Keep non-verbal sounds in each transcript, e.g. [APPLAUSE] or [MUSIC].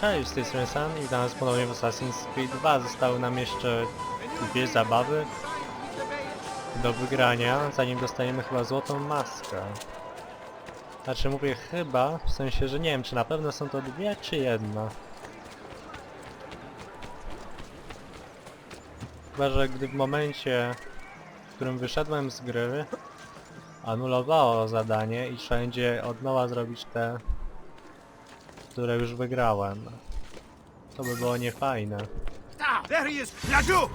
Cześć, z tej strony Sam i witam ponownie w Assassin's Creed 2. Zostały nam jeszcze dwie zabawy do wygrania, zanim dostaniemy chyba złotą maskę. Znaczy mówię chyba, w sensie, że nie wiem czy na pewno są to dwie czy jedna. Chyba, że gdy w momencie, w którym wyszedłem z gry, anulowało zadanie i trzeba będzie od nowa zrobić te które już wygrałem. To by było niefajne. There he is! Laju!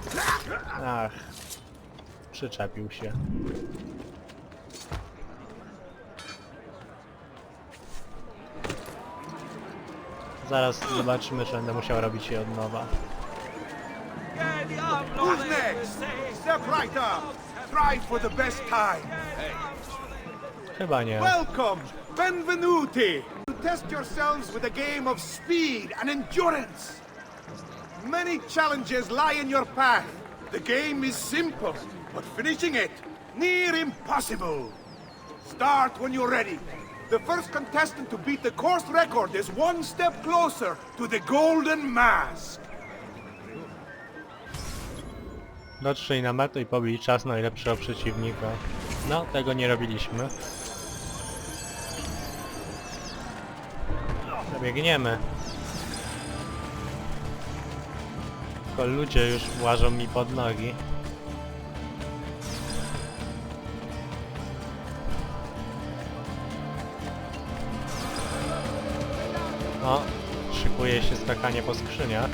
Ach, przyczepił się. Zaraz zobaczymy, czy będę musiał robić je od nowa. Who's next? Step right up. Try for the best time. Chyba nie. Welcome, benvenuti. Test yourselves with a game of speed and endurance. Many challenges lie in your path. The game is simple, but finishing it near impossible. Start when you're ready. The first contestant to beat the course record is one step closer to the golden mask. Dotrzyj na metę i pobij czas najlepszego przeciwnika. No, tego nie robiliśmy. Biegniemy. Tylko ludzie już łażą mi pod nogi. O, szykuje się skakanie po skrzyniach.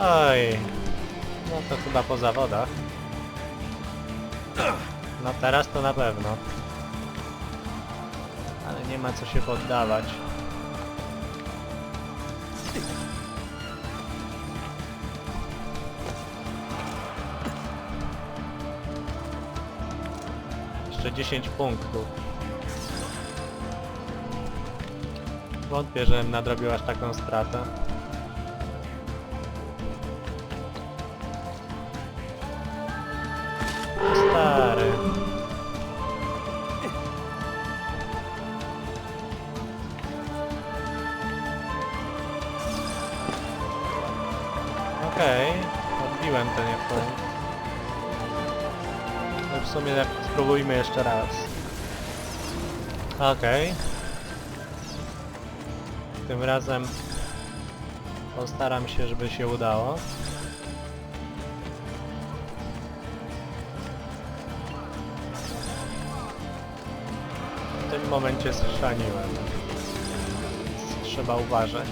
Oj, no to chyba po zawodach. No teraz to na pewno. Ale nie ma co się poddawać. Jeszcze 10 punktów. Wątpię, że nadrobił aż taką stratę. W sumie spróbujmy jeszcze raz. Okej. Tym razem postaram się, żeby się udało. W tym momencie schrzaniłem. Trzeba uważać.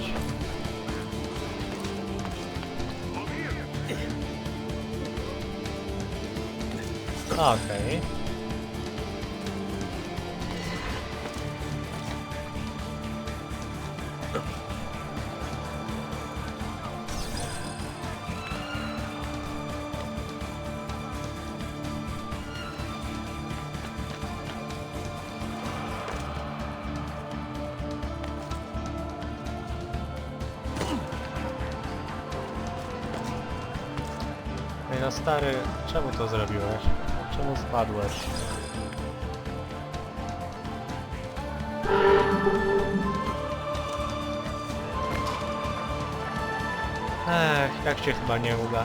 Okej. Ej no stary, czemu to zrobiłeś? Czemu spadłeś? Ech, tak się chyba nie uda.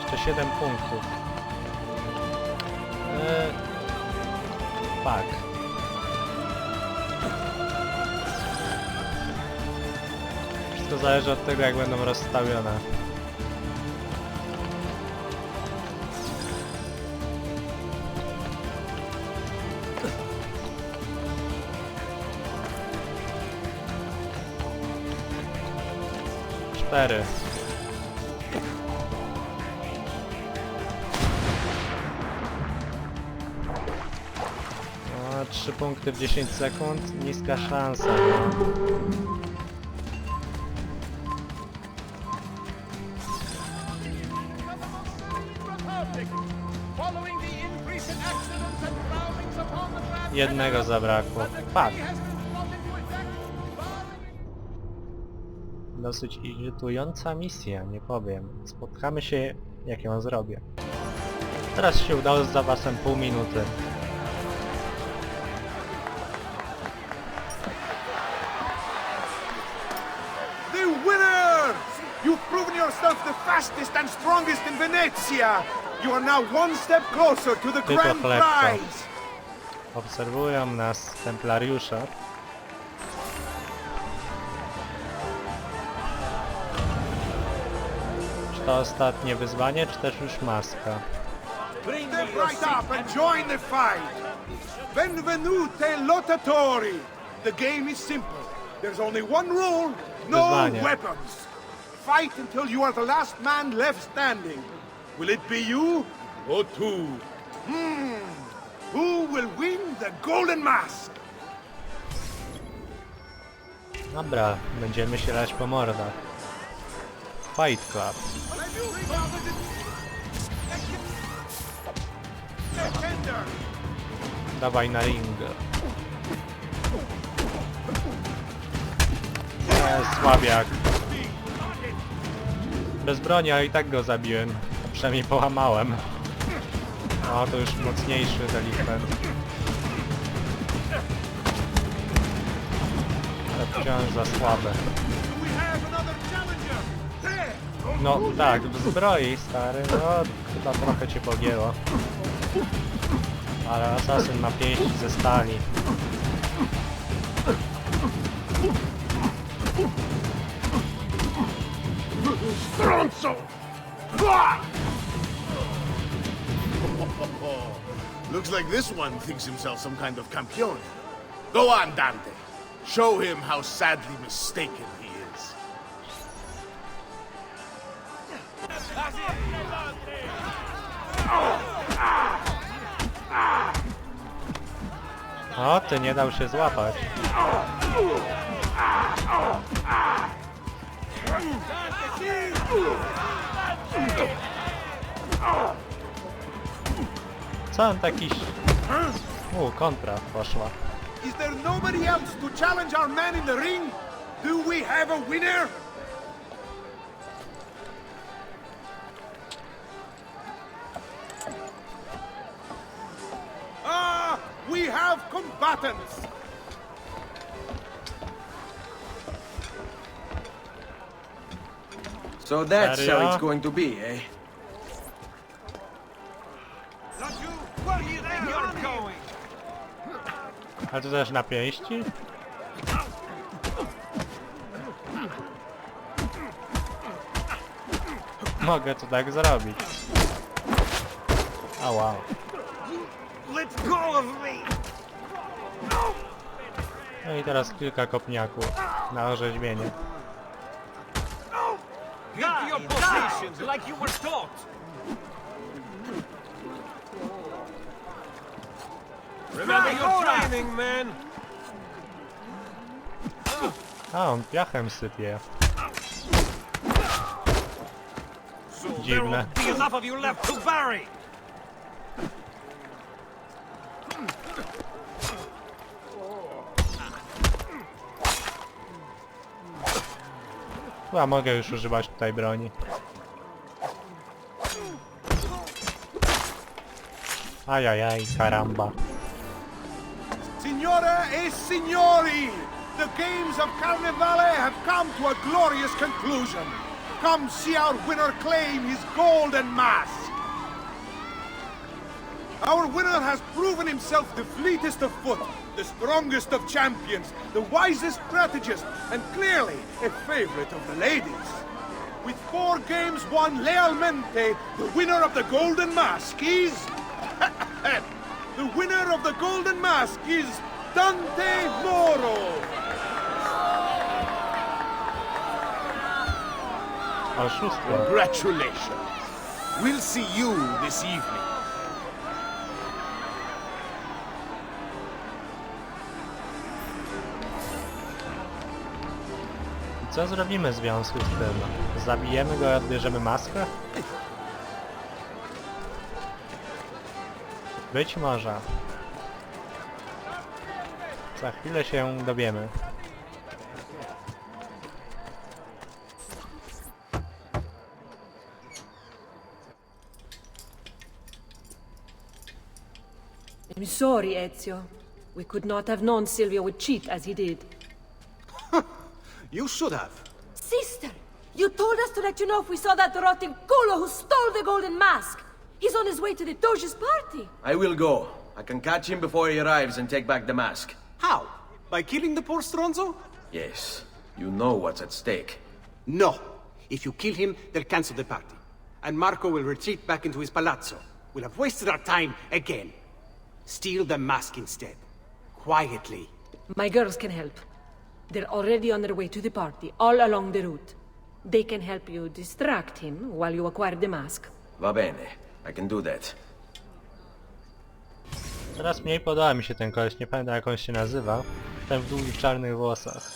Jeszcze 7 punktów. Eee, fuck. Wszystko zależy od tego, jak będą rozstawione. Cztery. Trzy punkty w 10 sekund. Niska szansa, no. Jednego zabrakło. Fuck. Dosyć irytująca misja, nie powiem. Spotkamy się, jak ją zrobię. Teraz się udało z zapasem pół minuty. The winners! You've proven yourself the fastest and strongest in Venezia! You are now one step closer to the Tylko grand prize! Obserwują nas templariusze. Czy to ostatnie wyzwanie, czy też już maska? Step right up and join the fight! Benvenute lottatori! The game is simple. There's only one rule, no Wyzwanie. weapons. Fight until you are the last man left standing. Will it be you or two? Hmm. Who will win the golden mask? Dobra, będziemy się lać po mordach. Fight Club. Dawaj na ring. E, słabiak. Bez broni, ale i tak go zabiłem. A przynajmniej połamałem. O, to już mocniejszy delikwent. Ale wciąż za słabe. No tak, w zbroi stary, no chyba trochę cię pogięło. Ale asasyn ma pięści ze stali. Stronzo! Looks like this one thinks himself some kind of campeon. Go on, Dante. Show him how sadly mistaken he is. O, ty nie dał się złapać. Co on taki... U, kontra poszła. Is there nobody else to challenge our man in the ring? Do we have a winner? Ah, we have combatants! So that's how it's going to be, eh? Ale to też na pięści? Mogę to tak zrobić. A wow. No i teraz kilka kopniaków na orzeźwienie. Get your positions like you were taught. Remember your training, men. A, on piachem sypie. So there Dziwne. won't be enough of you left to bury. Chyba mogę już używać tutaj broni. Ajajaj, karamba. Signore e signori, the games of Carnevale have come to a glorious conclusion. Come see our winner claim his golden mask. Our winner has proven himself the fleetest of foot, the strongest of champions, the wisest strategist, and clearly a favorite of the ladies. With four games won lealmente, the winner of the Golden Mask is... [LAUGHS] the winner of the Golden Mask is Dante Moro! Oszustwo. Congratulations. We'll see you this evening. Co zrobimy w związku z tym? Zabijemy go i odbierzemy maskę? Być może. Za chwilę się dowiemy. I'm sorry, Ezio. We could not have known Silvio would cheat as he did. [LAUGHS] you should have. Sister, you told us to let you know if we saw that rotting culo who stole the golden mask. He's on his way to the Doge's party. I will go. I can catch him before he arrives and take back the mask. How? By killing the poor Stronzo? Yes, you know what's at stake. No. If you kill him, they'll cancel the party. And Marco will retreat back into his palazzo. We'll have wasted our time again. Steal the mask instead. Quietly. My girls can help. They're already on their way to the party, all along the route. They can help you distract him while you acquire the mask. Va bene. I can do that. Teraz mniej podoba mi się ten koleś, nie pamiętam jak on się nazywa. Ten w długich czarnych włosach.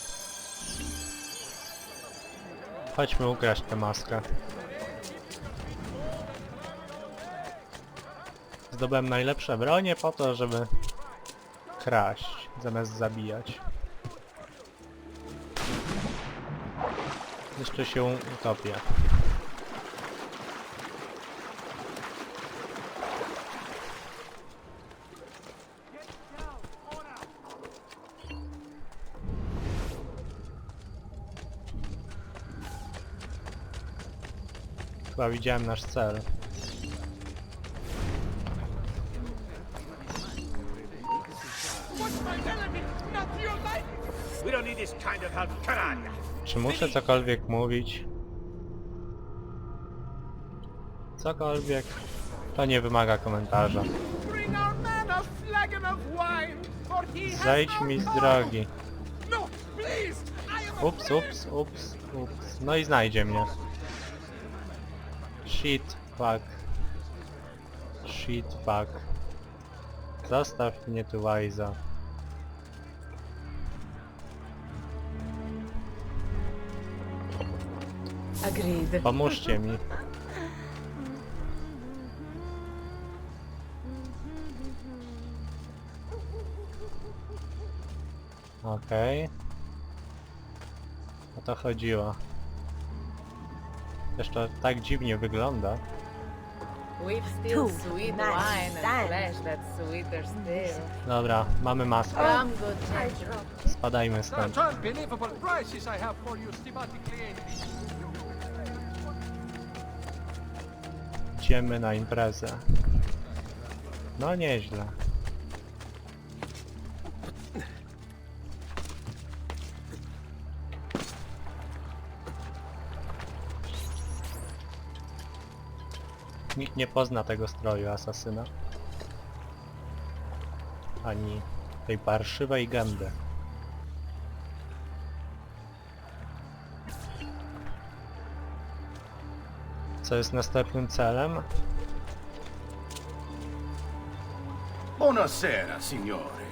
Chodźmy ukraść tę maskę. Zdobyłem najlepsze bronie po to, żeby kraść, zamiast zabijać. Jeszcze się utopię. Chyba widziałem nasz cel. Czy muszę cokolwiek mówić? Cokolwiek. To nie wymaga komentarza. Zejdź mi z drogi. No, Ups, ups, ups, ups. No i znajdzie mnie. Shit, fuck. Shit, fuck. Zostaw mnie tu, Wajza. Agreed. Pomóżcie mi. Okej. O to chodziło. Jeszcze tak dziwnie wygląda. We've still sweet Nice. wine and flesh that's sweeter still. Dobra, mamy maskę. Come, good gentleman. Spadajmy stąd. unbelievable prices I have for you, stimated clienti. Idziemy na imprezę. No nieźle. Nikt nie pozna tego stroju asasyna. Ani tej parszywej gęby. Co jest następnym celem? Buonasera, signore.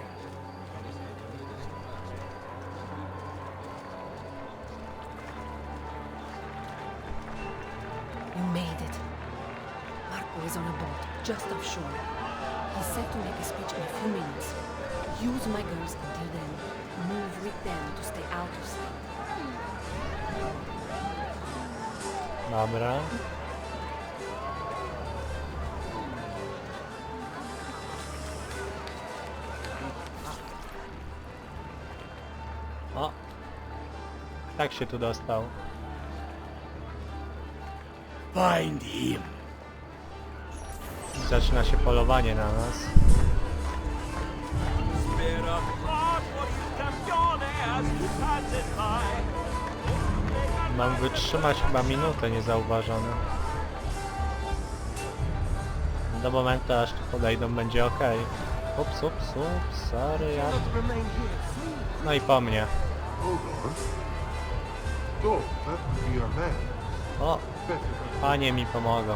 Just offshore. He's set to make a speech in a few minutes. Use my girls until then. Move with them to stay out of sight. Dobra. O! Tak się tu dostał. Find him. Zaczyna się polowanie na nas. Mam wytrzymać chyba minutę niezauważony. Do momentu aż tu podejdą będzie ok. Ups, ups, ups, sorry, ja... No i po mnie. O! Panie mi pomogą.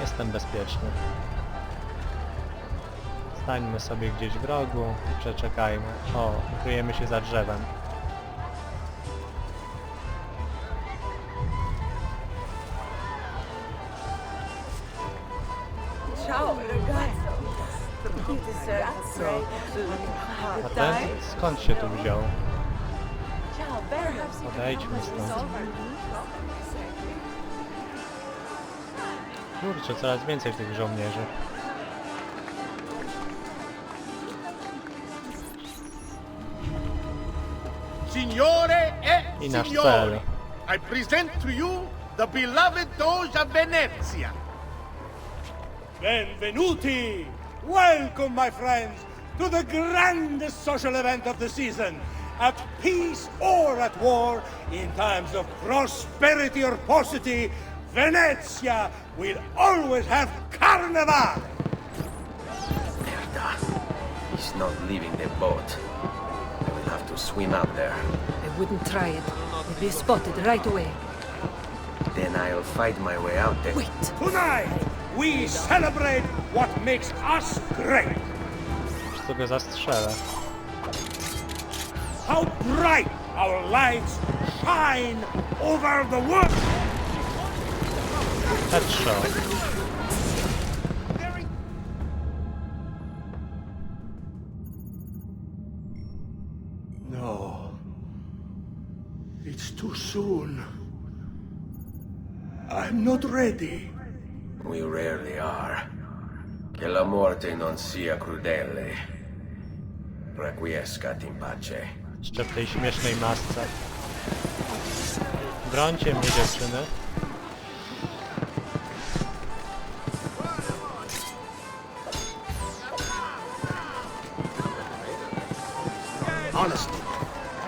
Jestem bezpieczny. Stańmy sobie gdzieś w rogu i przeczekajmy. O, ukryjemy się za drzewem. Ciao, ragazzo. You. A ten skąd się tu wziął? Ciao, very Odejdźmy stąd. Kurczę, coraz więcej tych żołnierzy. Signore e I nasz signori, cel. I present to you the beloved Doge of Venezia. Benvenuti! Welcome, my friends, to the grandest social event of the season. At peace or at war, in times of prosperity or paucity, Venezia will always have carnival! Merda. He's not leaving the boat. I will have to swim out there. I wouldn't try it. We'll be spotted right away. Then I'll fight my way out there. Wait! Tonight, we celebrate what makes us great. Już sobie zastrzelę. How bright our lights shine over the world! Headshot. No. It's too soon. I'm not ready. We rarely are. Che la morte non sia crudele. Requiescat in pace. Jeszcze w tej śmiesznej masce. Brońcie mnie dziewczyny. Honestly,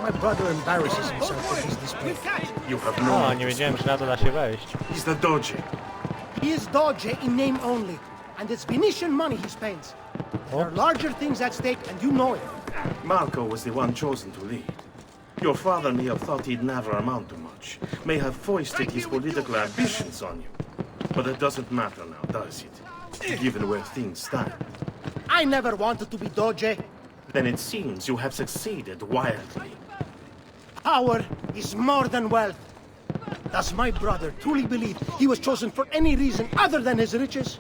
my brother embarrasses himself with his display. You have O, nie wiedziałem, że na to da się wejść. He's the Doge. He is Doge in name only, and it's Venetian money he spends. There are larger things at stake, and you know it. Marco was the one chosen to lead. Your father may have thought he'd never amount to much, may have foisted his political ambitions on you. But it doesn't matter now, does it? Given where things stand. I never wanted to be Doge. Then it seems you have succeeded wildly. Power is more than wealth. Does my brother truly believe he was chosen for any reason other than his riches?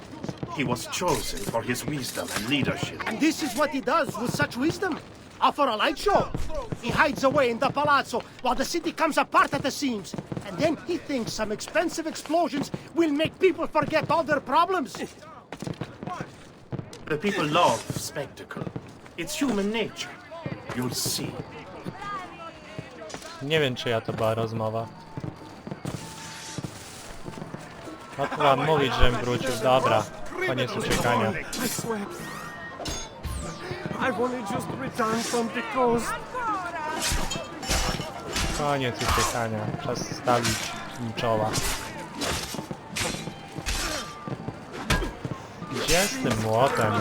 He was chosen for his wisdom and leadership. And this is what he does with such wisdom. Offer a light show. He hides away in the palazzo while the city comes apart at the seams. And then he thinks some expensive explosions will make people forget all their problems. The people love spectacle. It's human nature. You'll see. Nie wiem, czy ja to była rozmowa. No to mówić, żebym wrócił. Dobra, koniec uciekania. I only just returned from the coast. Koniec uciekania. Czas stawić im czoła. Gdzie z tym młotem?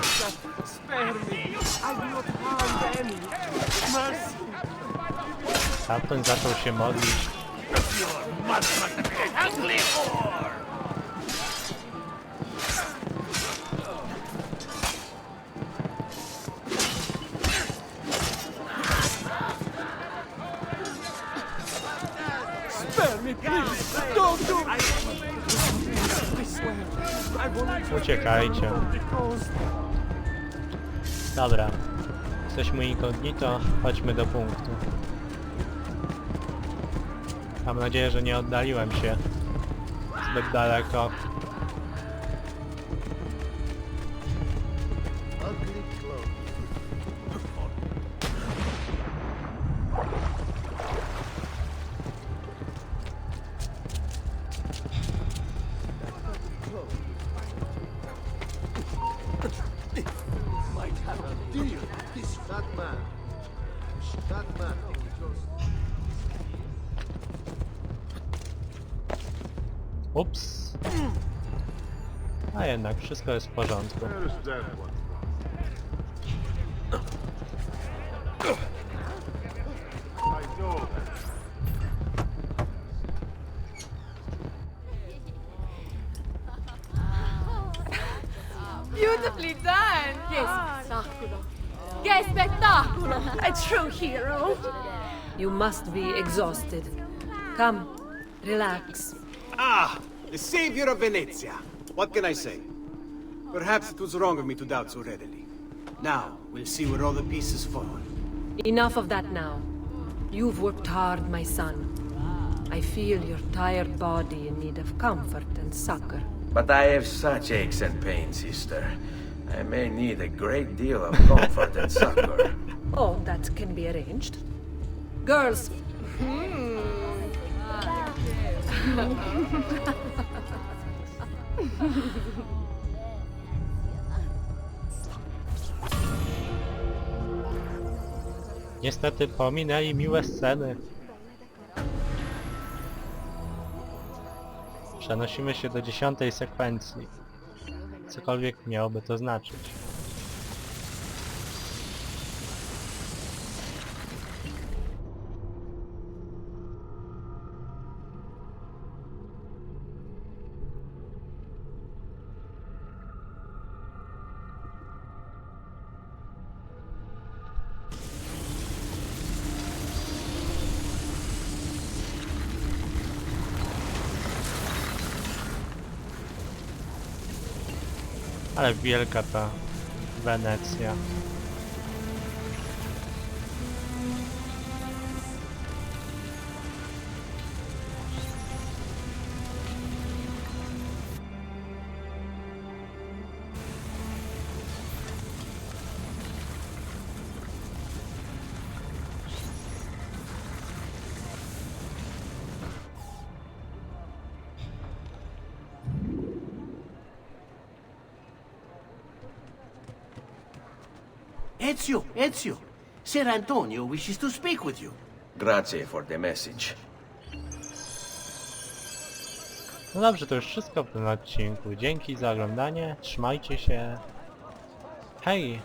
Spare zaczął się modlić. I Uciekajcie. Dobra. Jesteśmy incognito, chodźmy do punktu. Mam nadzieję, że nie oddaliłem się zbyt daleko. Ups. A jednak wszystko jest w porządku. One? You must be exhausted. Come, relax. Ah, the savior of Venezia. What can I say? Perhaps it was wrong of me to doubt so readily. Now, we'll see where all the pieces fall. Enough of that now. You've worked hard, my son. I feel your tired body in need of comfort and succor. But I have such aches and pains, sister. I may need a great deal of comfort and succor. [LAUGHS] Oh, that can be arranged. Girls, Niestety pominęli miłe sceny. Przenosimy się do dziesiątej sekwencji. Cokolwiek miałoby to znaczyć. Wielka ta Wenecja. Ezio, Ezio. Ser Antonio wishes to speak with you. Grazie for the message. No dobrze, to już wszystko w tym odcinku. Dzięki za oglądanie, trzymajcie się. Hej!